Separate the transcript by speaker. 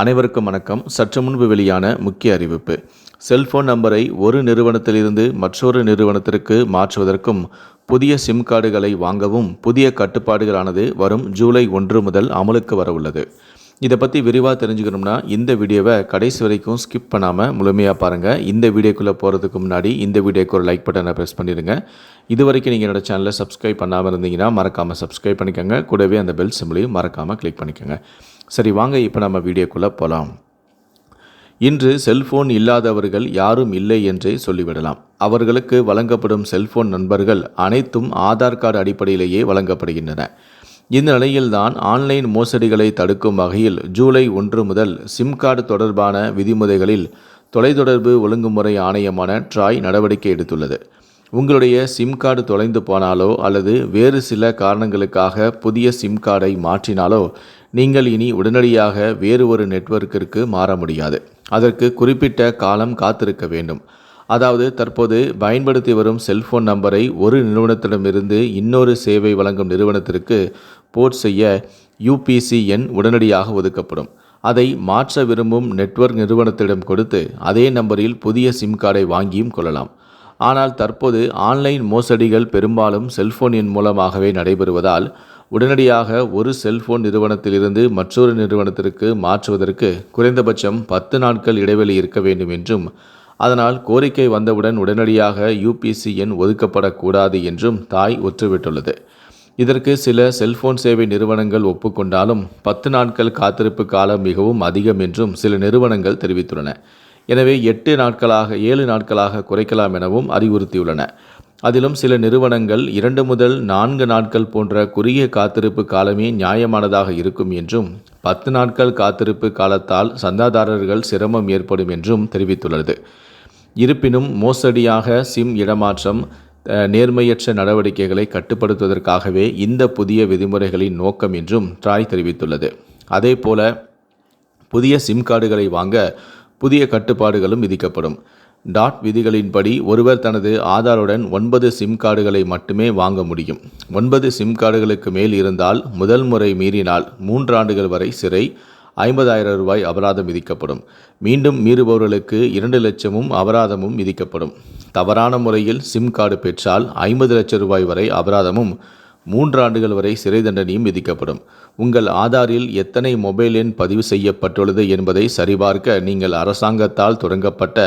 Speaker 1: அனைவருக்கும் வணக்கம். சற்று முன்பு வெளியான முக்கிய அறிவிப்பு. செல்போன் நம்பரை ஒரு நிறுவனத்திலிருந்து மற்றொரு நிறுவனத்திற்கு மாற்றுவதற்கும் புதிய சிம் கார்டுகளை வாங்கவும் புதிய கட்டுப்பாடுகளானது வரும் ஜூலை ஒன்று முதல் அமலுக்கு வர உள்ளது. இதை பற்றி விரிவாக தெரிஞ்சுக்கணும்னா இந்த வீடியோவை கடைசி வரைக்கும் ஸ்கிப் பண்ணாமல் முழுமையாக பாருங்கள் இந்த வீடியோக்குள்ளே போகிறதுக்கு முன்னாடி இந்த வீடியோக்கு ஒரு லைக் பட்டனை ப்ரெஸ் பண்ணிடுங்க. இது வரைக்கும் நீங்கள் என்னோடய சேனலை சப்ஸ்கிரைப் பண்ணாமல் இருந்தீங்கன்னா மறக்காமல் சப்ஸ்கிரைப் பண்ணிக்கோங்க. கூடவே அந்த பெல் சிம்லையும் மறக்காமல் கிளிக் பண்ணிக்கோங்க. சரி வாங்க இப்போ நம்ம வீடியோக்குள்ளே போகலாம் இன்று செல்போன் இல்லாதவர்கள் யாரும் இல்லை என்றே சொல்லிவிடலாம். அவர்களுக்கு வழங்கப்படும் செல்போன் நண்பர்கள் அனைத்தும் ஆதார் கார்டு அடிப்படையிலேயே வழங்கப்படுகின்றன. இந்த நிலையில்தான் ஆன்லைன் மோசடிகளை தடுக்கும் வகையில் ஜூலை ஒன்று முதல் சிம் கார்டு தொடர்பான விதிமுறைகளில் தொலைத்தொடர்பு ஒழுங்குமுறை ஆணையமான ட்ராய் நடவடிக்கை எடுத்துள்ளது. உங்களுடைய சிம் கார்டு தொலைந்து போனாலோ அல்லது வேறு சில காரணங்களுக்காக புதிய சிம் கார்டை மாற்றினாலோ நீங்கள் இனி உடனடியாக வேறு ஒரு நெட்வொர்க்கிற்கு மாற முடியாது. அதற்கு குறிப்பிட்ட காலம் காத்திருக்க வேண்டும். அதாவது தற்போது பயன்படுத்தி வரும் செல்போன் நம்பரை ஒரு நிறுவனத்திடமிருந்து இன்னொரு சேவை வழங்கும் நிறுவனத்திற்கு போர்ட் செய்ய யூபிசி எண் உடனடியாக ஒதுக்கப்படும். அதை மாற்ற விரும்பும் நெட்வொர்க் நிறுவனத்திடம் கொடுத்து அதே நம்பரில் புதிய சிம் கார்டை வாங்கியும் கொள்ளலாம். ஆனால் தற்போது ஆன்லைன் மோசடிகள் பெரும்பாலும் செல்போன் எண் மூலமாகவே நடைபெறுவதால் உடனடியாக ஒரு செல்போன் நிறுவனத்திலிருந்து மற்றொரு நிறுவனத்திற்கு மாற்றுவதற்கு குறைந்தபட்சம் பத்து நாட்கள் இடைவெளி இருக்க வேண்டும் என்றும் அதனால் கோரிக்கை வந்தவுடன் உடனடியாக யூபிசி எண் ஒதுக்கப்படக்கூடாது என்றும் தாய் உத்தரவிட்டுள்ளது. இதற்கு சில செல்போன் சேவை நிறுவனங்கள் ஒப்புக்கொண்டாலும் பத்து நாட்கள் காத்திருப்பு காலம் மிகவும் அதிகம் என்றும் சில நிறுவனங்கள் தெரிவித்துள்ளன. எனவே எட்டு நாட்களாக ஏழு நாட்களாக குறைக்கலாம் எனவும் அறிவுறுத்தியுள்ளன. அதிலும் சில நிறுவனங்கள் இரண்டு முதல் நான்கு நாட்கள் போன்ற குறுகிய காத்திருப்பு காலமே நியாயமானதாக இருக்கும் என்றும் பத்து நாட்கள் காத்திருப்பு காலத்தால் சந்தாதாரர்கள் சிரமம் ஏற்படும் என்றும் தெரிவித்துள்ளது. இருப்பினும் மோசடியாக சிம் இடமாற்றம் அஹ், நேர்மையற்ற நடவடிக்கைகளை கட்டுப்படுத்துவதற்காகவே இந்த புதிய விதிமுறைகளின் நோக்கம் என்றும் ட்ராய் தெரிவித்துள்ளது. அதேபோல புதிய சிம் கார்டுகளை வாங்க புதிய கட்டுப்பாடுகளும் விதிக்கப்படும். டாட் விதிகளின்படி ஒருவர் தனது ஆதாருடன் ஒன்பது சிம் கார்டுகளை மட்டுமே வாங்க முடியும். ஒன்பது சிம் கார்டுகளுக்கு மேல் இருந்தால் முதல் முறை மீறினால் மூன்றாண்டுகள் வரை சிறை ஐம்பதாயிரம் ரூபாய் அபராதம் விதிக்கப்படும். மீண்டும் மீறுபவர்களுக்கு இரண்டு லட்சமும் அபராதமும் விதிக்கப்படும். தவறான முறையில் சிம் கார்டு பெற்றால் ஐம்பது லட்சம் ரூபாய் வரை அபராதமும் மூன்று ஆண்டுகள் வரை சிறை தண்டனையும் விதிக்கப்படும். உங்கள் ஆதாரில் எத்தனை மொபைல் எண் பதிவு செய்யப்பட்டுள்ளது என்பதை சரிபார்க்க நீங்கள் அரசாங்கத்தால் தொடங்கப்பட்ட